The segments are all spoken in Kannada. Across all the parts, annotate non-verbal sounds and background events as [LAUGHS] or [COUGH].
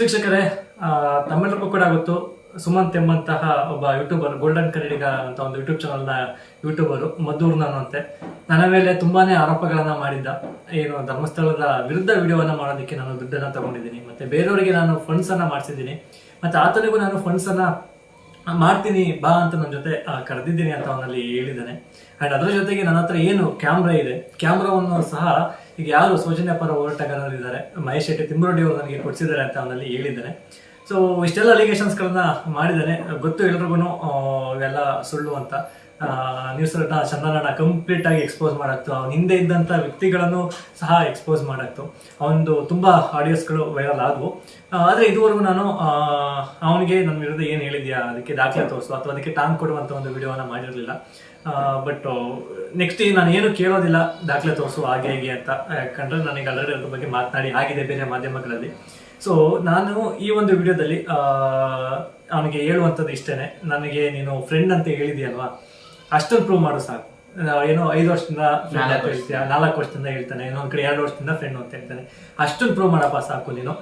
ವೀಕ್ಷಕರೇ ತಮ್ಮೆಲ್ಲರಿಗೂ ಕೂಡ ಗೊತ್ತು ಸುಮಂತ್ ಎಂಬಂತಹ ಒಬ್ಬ ಯೂಟ್ಯೂಬರ್ ಗೋಲ್ಡನ್ ಕನ್ನಡಿಗ ಅಂತ ಒಂದು ಯೂಟ್ಯೂಬ್ ಚಾನಲ್ನ ಯೂಟ್ಯೂಬರು ಮದ್ದೂರ್ ನಾನು ನನ್ನ ಮೇಲೆ ತುಂಬಾನೇ ಆರೋಪಗಳನ್ನ ಮಾಡಿದ್ದ, ಏನು ಧರ್ಮಸ್ಥಳದ ವಿರುದ್ಧ ವಿಡಿಯೋವನ್ನ ಮಾಡೋದಕ್ಕೆ ನಾನು ದುಡ್ಡನ್ನ ತಗೊಂಡಿದ್ದೀನಿ. ಮತ್ತೆ ಬೇರೆಯವರಿಗೆ ನಾನು ಫಂಡ್ಸ್ ಅನ್ನ ಮಾಡಿಸಿದ್ದೀನಿ. ಮತ್ತೆ ಆತನಿಗೂ ನಾನು ಫಂಡ್ಸ್ ಅನ್ನ ಮಾಡ್ತೀನಿ, ಬಾ ಅಂತ ನನ್ನ ಜೊತೆ ಕರೆದಿದ್ದೀನಿ ಅಂತ ಅವನಲ್ಲಿ ಹೇಳಿದ್ದಾನೆ. ಅಂಡ್ ಅದರ ಜೊತೆಗೆ ನನ್ನ ಹತ್ರ ಏನು ಕ್ಯಾಮ್ರಾ ಇದೆ ಕ್ಯಾಮ್ರಾವನ್ನು ಸಹ ಈಗ ಯಾರು ಸೌಜನ್ಯ ಪರ ಹೋರಾಟಗಾರರು ಇದ್ದಾರೆ? ಮಹೇಶ್ ಶೆಟ್ಟಿ ತಿಮ್ಮರೊಡ್ಡಿ ಅವರು ನನಗೆ ಕೊಡಿಸಿದ್ದಾರೆ ಅಂತ ಅವನಲ್ಲಿ ಹೇಳಿದ್ದಾನೆ. ಸೊ ಇಷ್ಟೆಲ್ಲ ಅಲಿಗೇಷನ್ಸ್ಗಳನ್ನ ಮಾಡಿದ್ದಾನೆ. ಗೊತ್ತು ಎಲ್ರಿಗೂ ಇವೆಲ್ಲ ಸುಳ್ಳು ಅಂತ. ನ್ಯೂಸ್ ಚಂದನನ ಕಂಪ್ಲೀಟ್ ಆಗಿ ಎಕ್ಸ್ಪೋಸ್ ಮಾಡಾಕ್ತು. ಅವನ ಹಿಂದೆ ಇದ್ದಂಥ ವ್ಯಕ್ತಿಗಳನ್ನು ಸಹ ಎಕ್ಸ್ಪೋಸ್ ಮಾಡಾಕ್ತು. ಅವನದು ತುಂಬಾ ಆಡಿಯೋಸ್ಗಳು ವೈರಲ್ ಆದವು. ಆದರೆ ಇದುವರೆಗೂ ನಾನು ಅವನಿಗೆ ನನ್ನ ವಿರುದ್ಧ ಏನು ಹೇಳಿದ್ಯಾ, ಅದಕ್ಕೆ ದಾಖಲೆ ತೋರಿಸು, ಅಥವಾ ಅದಕ್ಕೆ ಟಾಂಗ್ ಕೊಡುವಂತ ಒಂದು ವಿಡಿಯೋನ ಮಾಡಿರಲಿಲ್ಲ. ಬಟ್ ನೆಕ್ಸ್ಟ್ ನಾನು ಏನು ಕೇಳೋದಿಲ್ಲ, ದಾಖಲೆ ತೋರಿಸು, ಹಾಗೆ ಹೇಗೆ ಅಂತ. ಯಾಕಂದ್ರೆ ನನಗೆ ಆಲ್ರೆಡಿ ಅದ್ರ ಬಗ್ಗೆ ಮಾತನಾಡಿ ಆಗಿದೆ ಬೇರೆ ಮಾಧ್ಯಮಗಳಲ್ಲಿ. ಸೊ ನಾನು ಈ ಒಂದು ವಿಡಿಯೋದಲ್ಲಿ ಅವನಿಗೆ ಹೇಳುವಂಥದ್ದು ಇಷ್ಟೇನೆ. ನನಗೆ ನೀನು ಫ್ರೆಂಡ್ ಅಂತ ಹೇಳಿದ್ಯಲ್ವಾ? ಅಷ್ಟೊಂದು ಪ್ರೂವ್ ಮಾಡು ಸಾಕು. ಏನೋ ಐದು ವರ್ಷದಿಂದ ಹೇಳ್ತೀಯ ನಾಲ್ಕು ವರ್ಷದಿಂದ. ಹೇಳ್ತಾನೆ ಇನ್ನೊಂದ್ ಕಡೆ ಎರಡು ವರ್ಷದಿಂದ ಫ್ರೆಂಡ್ ಅಂತ ಹೇಳ್ತಾನೆ ಅಷ್ಟೊಂದು ಪ್ರೂವ್ ಮಾಡಪ್ಪ ಸಾಕು ನೀನು.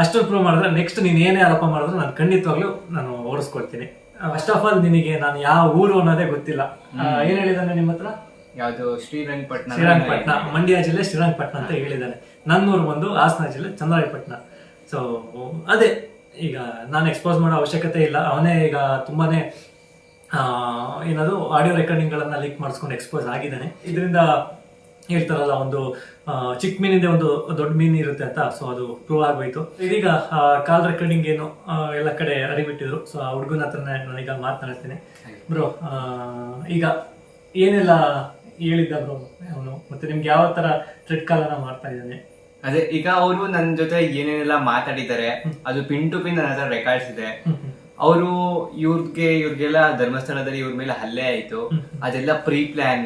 ಅಷ್ಟೊಂದು ಪ್ರೂವ್ ಮಾಡಿದ್ರೆ ನೆಕ್ಸ್ಟ್ ನೀನ್ ಏನೇ ಆರೋಪ ಮಾಡಿದ್ರು ನಾನು ಖಂಡಿತವಾಗ್ಲೂ ನಾನು ಓಡಿಸ್ಕೊಡ್ತೀನಿ. ಫಸ್ಟ್ ಆಫ್ ಆಲ್ ನಿನಗೆ ನಾನು ಯಾವ ಊರು ಅನ್ನೋದೇ ಗೊತ್ತಿಲ್ಲ. ಏನ್ ಹೇಳಿದಾನೆ ನಿಮ್ಮ ಹತ್ರ? ಯಾವುದು? ಶ್ರೀರಂಗಪಟ್ಟಣ ಶ್ರೀರಂಗಪಟ್ಟಣ ಮಂಡ್ಯ ಜಿಲ್ಲೆ ಶ್ರೀರಂಗಪಟ್ಟಣ ಅಂತ ಹೇಳಿದ್ದಾನೆ. ನನ್ನೂರು ಬಂದು ಹಾಸನ ಜಿಲ್ಲೆ ಚಂದ್ರಾಯಪಟ್ಟಣ ಸೊ ಅದೇ ಈಗ ನಾನು ಎಕ್ಸ್ಪೋಸ್ ಮಾಡೋ ಅವಶ್ಯಕತೆ ಇಲ್ಲ. ಅವನೇ ಈಗ ತುಂಬಾನೇ ಏನದು ಆಡಿಯೋ ರೆಕಾರ್ಡಿಂಗ್ಗಳನ್ನ ಲೀಕ್ ಮಾಡಿಸ್ಕೊಂಡು ಎಕ್ಸ್ಪೋಸ್ ಆಗಿದ್ದಾನೆ. ಇದರಿಂದ ಹೇಳ್ತಾರಲ್ಲ ಒಂದು ಚಿಕ್ಕ ಮೀನಿಂದ ಒಂದು ದೊಡ್ಡ ಮೀನು ಇರುತ್ತೆ ಅಂತ ಸೊ ಅದು ಪ್ರೂವ್ ಆಗೋಯ್ತು. ಇದೀಗ ಕಾಲ್ ರೆಕಾರ್ಡಿಂಗ್ ಏನು ಎಲ್ಲ ಕಡೆ ಅರಿಬಿಟ್ಟಿದ್ರು ಸೊ ಆ ಹುಡುಗನ ಹತ್ರನೇ ನಾನೀಗ ಮಾತನಾಡ್ತೀನಿ. ಬ್ರೋ ಈಗ ಏನೆಲ್ಲ ಹೇಳಿದ್ದ ಬ್ರೋ ಅವನು? ಮತ್ತೆ ನಿಮ್ಗೆ ಯಾವ ತರ ಟ್ರೆಡ್ ಕಾಲನ್ನ ಮಾಡ್ತಾ ಇದ್ದಾನೆ? ಅದೇ ಈಗ ಅವರು ನನ್ನ ಜೊತೆ ಏನೇನೆಲ್ಲ ಮಾತಾಡಿದ್ದಾರೆ ಅದು ಪಿನ್ ಟು ಪಿನ್ ನನ್ನ ಹತ್ರ ರೆಕಾರ್ಡ್ಸ್ ಇದೆ. ಅವರು ಇವ್ರಿಗೆ ಇವ್ರಿಗೆಲ್ಲ ಧರ್ಮಸ್ಥಳದಲ್ಲಿ ಇವ್ರ ಮೇಲೆ ಹಲ್ಲೆ ಆಯ್ತು. ಅದೆಲ್ಲ ಪ್ರೀ ಪ್ಲಾನ್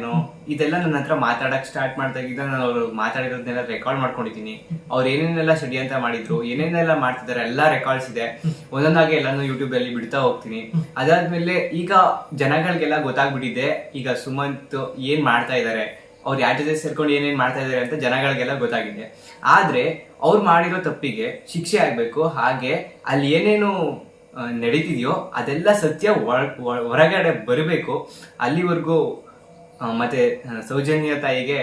ಇದೆಲ್ಲ ನನ್ನ ಹತ್ರ ಮಾತಾಡಕ್ ಸ್ಟಾರ್ಟ್ ಮಾಡ್ದಾಗಿದ್ದ ನಾನು ಅವ್ರು ಮಾತಾಡಿರೋದನ್ನೆಲ್ಲ ರೆಕಾರ್ಡ್ ಮಾಡ್ಕೊಂಡಿದ್ದೀನಿ. ಅವ್ರು ಏನೇನೆಲ್ಲ ಷಡ್ಯಂತ್ರ ಮಾಡಿದ್ರು ಏನೇನೆಲ್ಲ ಮಾಡ್ತಿದ್ದಾರೆ ಎಲ್ಲ ರೆಕಾರ್ಡ್ಸ್ ಇದೆ. ಒಂದೊಂದಾಗಿ ಎಲ್ಲಾನು ಯೂಟ್ಯೂಬ್ ಅಲ್ಲಿ ಬಿಡ್ತಾ ಹೋಗ್ತೀನಿ. ಅದಾದ್ಮೇಲೆ ಈಗ ಜನಗಳಿಗೆಲ್ಲ ಗೊತ್ತಾಗ್ಬಿಟ್ಟಿದೆ ಈಗ ಸುಮಂತ್ ಏನ್ ಮಾಡ್ತಾ ಇದ್ದಾರೆ ಅವ್ರು ಯಾರ ಜೊತೆ ಸೇರ್ಕೊಂಡು ಏನೇನ್ ಮಾಡ್ತಾ ಇದಾರೆ ಅಂತ ಜನಗಳಿಗೆಲ್ಲ ಗೊತ್ತಾಗಿದೆ. ಆದ್ರೆ ಅವ್ರು ಮಾಡಿರೋ ತಪ್ಪಿಗೆ ಶಿಕ್ಷೆ ಆಗ್ಬೇಕು. ಹಾಗೆ ಅಲ್ಲಿ ಏನೇನು ನಡೀತಿದ್ಯೋ ಅದೆಲ್ಲ ಸತ್ಯ ಹೊರಗಡೆ ಬರಬೇಕು. ಅಲ್ಲಿವರೆಗೂ ಆ, ಮತ್ತೆ ಸೌಜನ್ಯ ತಾಯಿಗೆ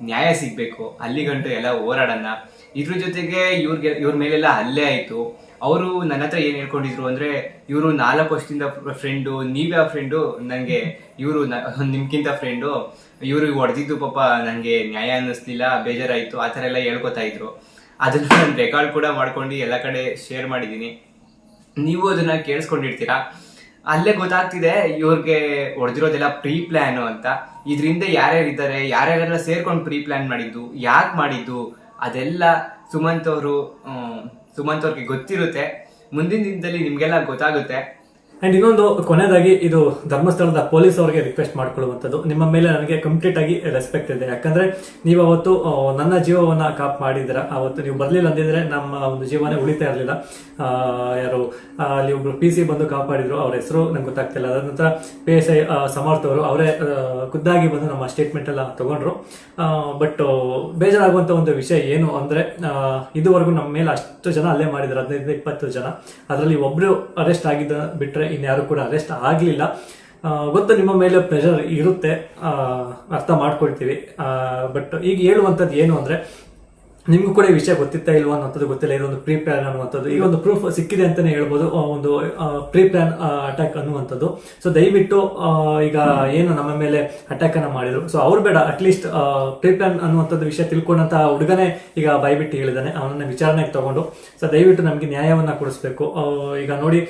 ನ್ಯಾಯ ಸಿಗಬೇಕು. ಅಲ್ಲಿಗಂಟು ಎಲ್ಲ ಹೋರಾಡೋಣ. ಇದ್ರ ಜೊತೆಗೆ ಇವ್ರಿಗೆ ಇವ್ರ ಮೇಲೆಲ್ಲ ಹಲ್ಲೆ ಆಯಿತು. ಅವರು ನನ್ನ ಹತ್ರ ಏನು ಹೇಳ್ಕೊಂಡಿದ್ರು ಅಂದ್ರೆ ಇವರು ನಾಲ್ಕು ವರ್ಷದಿಂದ ಫ್ರೆಂಡು ನೀವ್ಯಾವ ಫ್ರೆಂಡು ನನಗೆ ಇವರು [LAUGHS] ನಿಮ್ಗಿಂತ ಫ್ರೆಂಡು ಇವರು ಹೊಡೆದಿದ್ದು ಪಾಪ ನನಗೆ ನ್ಯಾಯ ಅನ್ನಿಸ್ಲಿಲ್ಲ ಬೇಜಾರಾಯಿತು ಆ ಥರ ಎಲ್ಲ ಹೇಳ್ಕೊತಾ ಇದ್ರು. ಅದನ್ನ ನಾನು ರೆಕಾರ್ಡ್ ಕೂಡ ಮಾಡ್ಕೊಂಡು ಎಲ್ಲ ಕಡೆ ಶೇರ್ ಮಾಡಿದ್ದೀನಿ. ನೀವು ಅದನ್ನ ಕೇಳಿಸ್ಕೊಂಡಿರ್ತೀರಾ? ಅಲ್ಲೇ ಗೊತ್ತಾಗ್ತಿದೆ ಇವ್ರಿಗೆ ಹೊಡೆದಿರೋದೆಲ್ಲ ಪ್ರೀ ಪ್ಲಾನ್ ಅಂತ. ಇದರಿಂದ ಯಾರ್ಯಾರಿದ್ದಾರೆ ಯಾರ್ಯಾರೆಲ್ಲ ಸೇರ್ಕೊಂಡು ಪ್ರೀ ಪ್ಲಾನ್ ಮಾಡಿದ್ದು, ಯಾಕೆ ಮಾಡಿದ್ದು, ಅದೆಲ್ಲ ಸುಮಂತ್ ಅವರು ಸುಮಂತ್ ಅವ್ರಿಗೆ ಗೊತ್ತಿರುತ್ತೆ. ಮುಂದಿನ ದಿನದಲ್ಲಿ ನಿಮಗೆಲ್ಲ ಗೊತ್ತಾಗುತ್ತೆ. ಅಂಡ್ ಇನ್ನೊಂದು ಕೊನೆಯದಾಗಿ ಇದು ಧರ್ಮಸ್ಥಳದ ಪೊಲೀಸ್ ಅವರಿಗೆ ರಿಕ್ವೆಸ್ಟ್ ಮಾಡ್ಕೊಳ್ಳುವಂಥದ್ದು. ನಿಮ್ಮ ಮೇಲೆ ನನಗೆ ಕಂಪ್ಲೀಟ್ ಆಗಿ ರೆಸ್ಪೆಕ್ಟ್ ಇದೆ. ಯಾಕಂದ್ರೆ ನೀವು ಅವತ್ತು ನನ್ನ ಜೀವವನ್ನ ಕಾಪ್ ಮಾಡಿದ್ರ ಅವತ್ತು ನೀವು ಬರ್ಲಿಲ್ಲ ಅಂದಿದ್ರೆ ನಮ್ಮ ಒಂದು ಜೀವನೇ ಉಳಿತಾ ಇರಲಿಲ್ಲ. ಯಾರು ಅಲ್ಲಿ ಒಬ್ರು ಪಿ ಸಿ ಬಂದು ಕಾಪಾಡಿದ್ರು. ಅವ್ರ ಹೆಸರು ನಂಗೆ ಗೊತ್ತಾಗ್ತಿಲ್ಲ. ಅದರ ನಂತರ ಪಿ ಎಸ್ ಐ ಸಮರ್ಥ ಅವರು ಅವರೇ ಖುದ್ದಾಗಿ ಬಂದು ನಮ್ಮ ಸ್ಟೇಟ್ಮೆಂಟ್ ಎಲ್ಲ ತಗೊಂಡ್ರು. ಬಟ್ ಬೇಜಾರಾಗುವಂತ ಒಂದು ವಿಷಯ ಏನು ಅಂದ್ರೆ ಇದುವರೆಗೂ ನಮ್ಮ ಮೇಲೆ ಅಷ್ಟು ಜನ ಅಲ್ಲೇ ಮಾಡಿದ್ರು. ಹದಿನೈದು ಇಪ್ಪತ್ತು ಜನ. ಅದರಲ್ಲಿ ಒಬ್ರು ಅರೆಸ್ಟ್ ಆಗಿದ್ದ ಬಿಟ್ರೆ ಇನ್ಯಾರು ಕೂಡ ಅರೆಸ್ಟ್ ಆಗಲಿಲ್ಲ. ಗೊತ್ತು ನಿಮ್ಮ ಮೇಲೆ ಪ್ರೆಷರ್ ಇರುತ್ತೆ ಅರ್ಥ ಮಾಡ್ಕೊಳ್ತೀವಿ. ಬಟ್ ಈಗ ಹೇಳುವಂಥದ್ದು ಏನು ಅಂದ್ರೆ, ನಿಮ್ಗೂ ಕೂಡ ಈ ವಿಷಯ ಗೊತ್ತಿತ್ತಾ ಇಲ್ವಾ ಅನ್ನೋದು ಗೊತ್ತಿಲ್ಲ. ಇದೊಂದು ಪ್ರೀ ಪ್ಲಾನ್ ಅನ್ನುವಂಥದ್ದು. ಈಗ ಒಂದು ಪ್ರೂಫ್ ಸಿಕ್ಕಿದೆ ಅಂತಾನೆ ಹೇಳ್ಬೋದು. ಒಂದು ಪ್ರೀ ಪ್ಲಾನ್ ಅಟ್ಯಾಕ್ ಅನ್ನುವಂಥದ್ದು. ಸೊ ದಯವಿಟ್ಟು ಈಗ ಏನು ನಮ್ಮ ಮೇಲೆ ಅಟ್ಯಾಕ್ ಅನ್ನ ಮಾಡಿದ್ರು. ಸೊ ಅವ್ರು ಬೇಡ. ಅಟ್ಲೀಸ್ಟ್ ಪ್ರೀ ಪ್ಲಾನ್ ಅನ್ನುವಂಥದ್ದು ವಿಷಯ ತಿಳ್ಕೊಂಡಂತ ಹುಡುಗನೇ ಈಗ ಬಾಯ್ಬಿಟ್ಟು ಹೇಳಿದಾನೆ. ಅವನನ್ನ ವಿಚಾರಣೆಗೆ ತಗೊಂಡು. ಸೊ ದಯವಿಟ್ಟು ನಮಗೆ ನ್ಯಾಯವನ್ನ ಕೊಡಿಸ್ಬೇಕು. ಈಗ ನೋಡಿ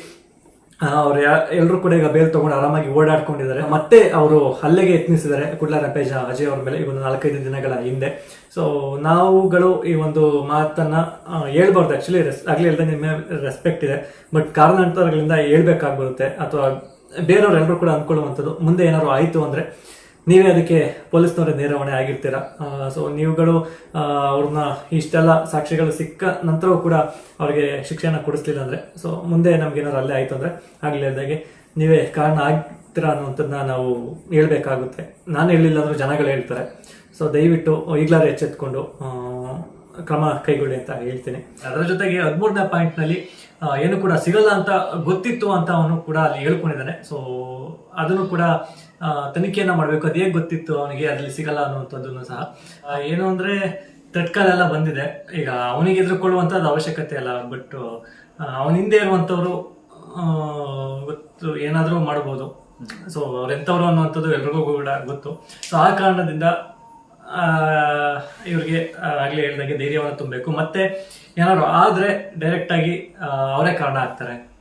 ಅವ್ರು ಎಲ್ಲರೂ ಕೂಡ ಈಗ ಬೇಲ್ ತಗೊಂಡು ಆರಾಮಾಗಿ ಓಡಾಡ್ಕೊಂಡಿದ್ದಾರೆ. ಮತ್ತೆ ಅವರು ಹಲ್ಲೆಗೆ ಯತ್ನಿಸಿದ್ದಾರೆ. ಕುಡ್ಲ ರಪೇಜ ಅಜಯ್ ಅವ್ರ ಮೇಲೆ ಈ ಒಂದು ನಾಲ್ಕೈದು ದಿನಗಳ ಹಿಂದೆ. ಸೊ ನಾವುಗಳು ಈ ಒಂದು ಮಾತನ್ನ ಹೇಳ್ಬಾರ್ದು. ಆಕ್ಚುಲಿ ಆಗ್ಲಿ ಇಲ್ಲದೆ ನಿಮ್ಮ ರೆಸ್ಪೆಕ್ಟ್ ಇದೆ. ಬಟ್ ಕಾರಣಾಂತರಗಳಿಂದ ಹೇಳ್ಬೇಕಾಗ್ಬರುತ್ತೆ. ಅಥವಾ ಬೇರೆಯವ್ರೆಲ್ಲರೂ ಕೂಡ ಅನ್ಕೊಳ್ಳುವಂಥದ್ದು ಮುಂದೆ ಏನಾದ್ರು ಆಯ್ತು ಅಂದ್ರೆ ನೀವೇ ಅದಕ್ಕೆ ಪೊಲೀಸ್ನವರೇ ನೇರ ಹೊಣೆ ಆಗಿರ್ತೀರಾ ಸೊ ನೀವುಗಳು ಅವ್ರನ್ನ ಇಷ್ಟೆಲ್ಲ ಸಾಕ್ಷಿಗಳು ಸಿಕ್ಕ ನಂತರವೂ ಕೂಡ ಅವ್ರಿಗೆ ಶಿಕ್ಷೆನ ಕೊಡಿಸ್ಲಿಲ್ಲ ಅಂದರೆ ಸೊ ಮುಂದೆ ನಮ್ಗೇನಾದ್ರು ಅಲ್ಲೇ ಆಯಿತು ಅಂದರೆ ಆಗಲಿಲ್ಲದಾಗೆ ನೀವೇ ಕಾರಣ ಆಗ್ತೀರಾ ಅನ್ನೋಂಥದ್ದನ್ನ ನಾವು ಹೇಳಬೇಕಾಗುತ್ತೆ. ನಾನು ಹೇಳಿಲ್ಲ ಅಂದರೆ ಜನಗಳು ಹೇಳ್ತಾರೆ. ಸೊ ದಯವಿಟ್ಟು ಈಗಲಾರು ಎಚ್ಚೆತ್ಕೊಂಡು ಕ್ರಮ ಕೈಗೊಳ್ಳಿ ಅಂತ ಹೇಳ್ತೀನಿ. ಅದರ ಜೊತೆಗೆ ಹದಿಮೂರನೇ ಪಾಯಿಂಟ್ನಲ್ಲಿ ಏನು ಕೂಡ ಸಿಗಲ್ಲ ಅಂತ ಗೊತ್ತಿತ್ತು ಅಂತ ಅವನು ಕೂಡ ಅಲ್ಲಿ ಹೇಳ್ಕೊಂಡಿದ್ದಾನೆ. ಸೊ ಅದನ್ನು ಕೂಡ ತನಿಖೆಯನ್ನ ಮಾಡಬೇಕು. ಅದೇ ಗೊತ್ತಿತ್ತು ಅವನಿಗೆ? ಅದ್ರಲ್ಲಿ ಸಿಗಲ್ಲ ಅನ್ನುವಂಥದ್ದನ್ನು ಸಹ. ಏನು ಅಂದ್ರೆ, ತಟ್ಕಾಲ ಎಲ್ಲ ಬಂದಿದೆ. ಈಗ ಅವನಿಗೆ ಎದುರುಕೊಳ್ಳುವಂಥದ್ದು ಅವಶ್ಯಕತೆ ಅಲ್ಲ. ಬಟ್ ಅವನ ಹಿಂದೆ ಇರುವಂಥವ್ರು ಗೊತ್ತು, ಏನಾದರೂ ಮಾಡ್ಬೋದು. ಸೊ ಅವ್ರೆಂಥವ್ರು ಅನ್ನುವಂಥದ್ದು ಎಲ್ರಿಗೂ ಕೂಡ ಗೊತ್ತು. ಸೊ ಆ ಕಾರಣದಿಂದ ಇವ್ರಿಗೆ ಆಗಲೇ ಹೇಳ್ದಾಗೆ ಧೈರ್ಯವನ್ನು ತುಂಬಬೇಕು. ಮತ್ತೆ, ಏನಾದ್ರು ಆದ್ರೆ ಡೈರೆಕ್ಟ್ ಆಗಿ ಅವರೇ ಕಾರಣ ಆಗ್ತಾರೆ.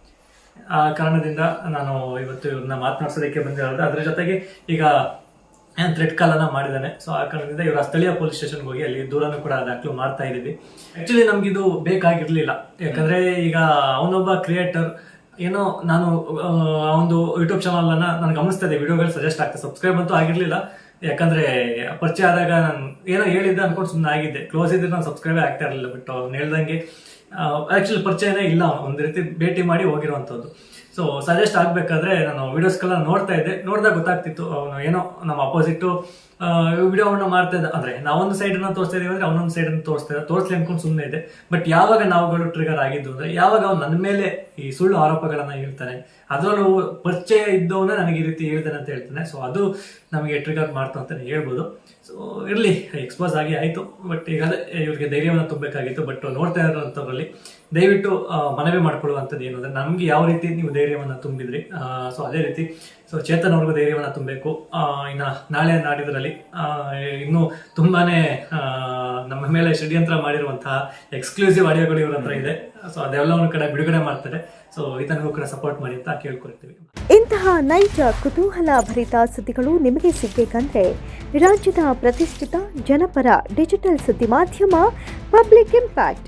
ಆ ಕಾರಣದಿಂದ ನಾನು ಇವತ್ತು ಇವ್ರನ್ನ ಮಾತನಾಡ್ಸೋದಕ್ಕೆ ಬಂದಿರೋದು ಅದ್ರ ಜೊತೆಗೆ ಈಗ ಏನ್ ಥ್ರೆಡ್ ಕಾಲನ್ನ ಮಾಡಿದ್ದಾನೆ. ಸೊ ಆ ಕಾರಣದಿಂದ ಇವರ ಸ್ಥಳೀಯ ಪೊಲೀಸ್ ಸ್ಟೇಷನ್ಗೆ ಹೋಗಿ ಅಲ್ಲಿ ದೂರನ್ನು ಕೂಡ ದಾಖಲು ಮಾಡ್ತಾ ಇದ್ದೀವಿ. ಆಕ್ಚುಲಿ ನಮ್ಗಿದು ಬೇಕಾಗಿರ್ಲಿಲ್ಲ. ಯಾಕಂದ್ರೆ ಈಗ ಅವನೊಬ್ಬ ಕ್ರಿಯೇಟರ್ ಏನೋ ನಾನು ಒಂದು ಯೂಟ್ಯೂಬ್ ಚಾನಲ್ ಅನ್ನ ನಾನು ಗಮನಿಸ್ತಾ ಇದ್ದೆ. ವಿಡಿಯೋಗಳು ಸಜೆಸ್ಟ್ ಆಗ್ತದೆ ಸಬ್ಸ್ಕ್ರೈಬ್ ಅಂತೂ ಆಗಿರ್ಲಿಲ್ಲ. ಯಾಕಂದ್ರೆ ಪರಿಚಯ ಆದಾಗ ನಾನು ಏನೋ ಹೇಳಿದ್ದೆ ಅನ್ಕೊಂಡು ಸುಮ್ಮನೆ ಆಗಿದ್ದೆ. ಕ್ಲೋಸ್ ಇದ್ರೆ ನಾನು ಸಬ್ಸ್ಕ್ರೈಬ್ ಆಗ್ತಾ ಇರಲಿಲ್ಲ ಬಟ್ ಅವ್ನು ಹೇಳ್ದಂಗೆ ಆಕ್ಚುಲಿ ಪರಿಚಯನೇ ಇಲ್ಲ. ಒಂದು ರೀತಿ ಭೇಟಿ ಮಾಡಿ ಹೋಗಿರುವಂಥದ್ದು ಸೊ ಸಜೆಸ್ಟ್ ಆಗಬೇಕಾದ್ರೆ ನಾನು ವಿಡಿಯೋಸ್ಗೆಲ್ಲ ನೋಡ್ತಾ ಇದ್ದೆ. ನೋಡಿದಾಗ ಗೊತ್ತಾಗ್ತಿತ್ತು, ಅವನು ಏನೋ ನಮ್ಮ ಅಪೋಸಿಟ್ ವಿಡಿಯೋವನ್ನು ಮಾಡ್ತಾ ಇದ್ದ. ಅಂದ್ರೆ ನಾವೊಂದು ಸೈಡ್ ಅನ್ನ ತೋರಿಸ್ತಾ ಇದೀವಿ ಅಂದ್ರೆ ಅವನೊಂದು ಸೈಡ್ ಅನ್ನು ತೋರಿಸ್ತಾ ಇದ್ದ. ತೋರಿಸ್ಲಿ ಅನ್ಕೊಂಡು ಸುಮ್ಮನೆ ಇದೆ ಬಟ್ ಯಾವಾಗ ನಾವುಗಳು ಟ್ರಿಗರ್ ಆಗಿದ್ದು ಅಂದ್ರೆ, ಯಾವಾಗ ಅವ್ನು ನನ್ನ ಮೇಲೆ ಈ ಸುಳ್ಳು ಆರೋಪಗಳನ್ನ ಹೇಳ್ತಾನೆ, ಅದರಲ್ಲೂ ಪರಿಚಯ ಇದ್ದವನ್ನ ನನಗೆ ಈ ರೀತಿ ಹೇಳ್ತಾನೆ ಅಂತ ಹೇಳ್ತಾನೆ. ಸೊ ಅದು ನಮಗೆ ಟ್ರಿಗರ್ ಮಾಡ್ತು ಅಂತಾನೆ ಹೇಳ್ಬೋದು. ಸೊ ಇರಲಿ ಎಕ್ಸ್ಪೋಸ್ ಆಗಿ ಆಯ್ತು. ಬಟ್ ಈಗ ಅದೇ, ಇವ್ರಿಗೆ ಧೈರ್ಯವನ್ನು ತುಂಬಬೇಕಾಗಿತ್ತು. ಬಟ್ ನೋಡ್ತಾ ಇರೋಂಥವ್ರಲ್ಲಿ ದಯವಿಟ್ಟು ಮನವಿ ಮಾಡ್ಕೊಳ್ಳುವಂಥದ್ದು ಏನು ಅಂದ್ರೆ ನಮ್ಗೆ ಯಾವ ರೀತಿ ನೀವು ಧೈರ್ಯವನ್ನು ತುಂಬಿದ್ರಿ ಸೊ ಅದೇ ರೀತಿ ಸೊ ಚೇತನ್ ಅವ್ರಿಗೂ ಧೈರ್ಯವನ್ನು ತುಂಬಬೇಕು ಇನ್ನು ನಾಳೆ ನಾಡಿದ್ರಲ್ಲಿ ಇನ್ನೂ ತುಂಬಾ ನಮ್ಮ ಮೇಲೆ ಷಡ್ಯಂತ್ರ ಮಾಡಿರುವಂತಹ ಎಕ್ಸ್ಕ್ಲೂಸಿವ್ ಆಡಿಯೋಗಳು ಇವ್ರ ಹತ್ರ ಇದೆ. ಸೊ ಅದೆಲ್ಲವನ್ನು ಕಡೆ ಬಿಡುಗಡೆ ಮಾಡ್ತಾರೆ. ಸೊ ಇದನ್ನೂ ಕೂಡ ಸಪೋರ್ಟ್ ಮಾಡಿ ಅಂತ ಕೇಳ್ಕೊಳ್ತೀವಿ. ಇಂತಹ ನೈಜ, ಕುತೂಹಲ ಭರಿತ ಸುದ್ದಿಗಳು ನಿಮಗೆ ಸಿಗಬೇಕಂದ್ರೆ ರಾಜ್ಯದ ಪ್ರತಿಷ್ಠಿತ ಜನಪರ ಡಿಜಿಟಲ್ ಸುದ್ದಿ ಮಾಧ್ಯಮ ಪಬ್ಲಿಕ್ ಇಂಪ್ಯಾಕ್ಟ್.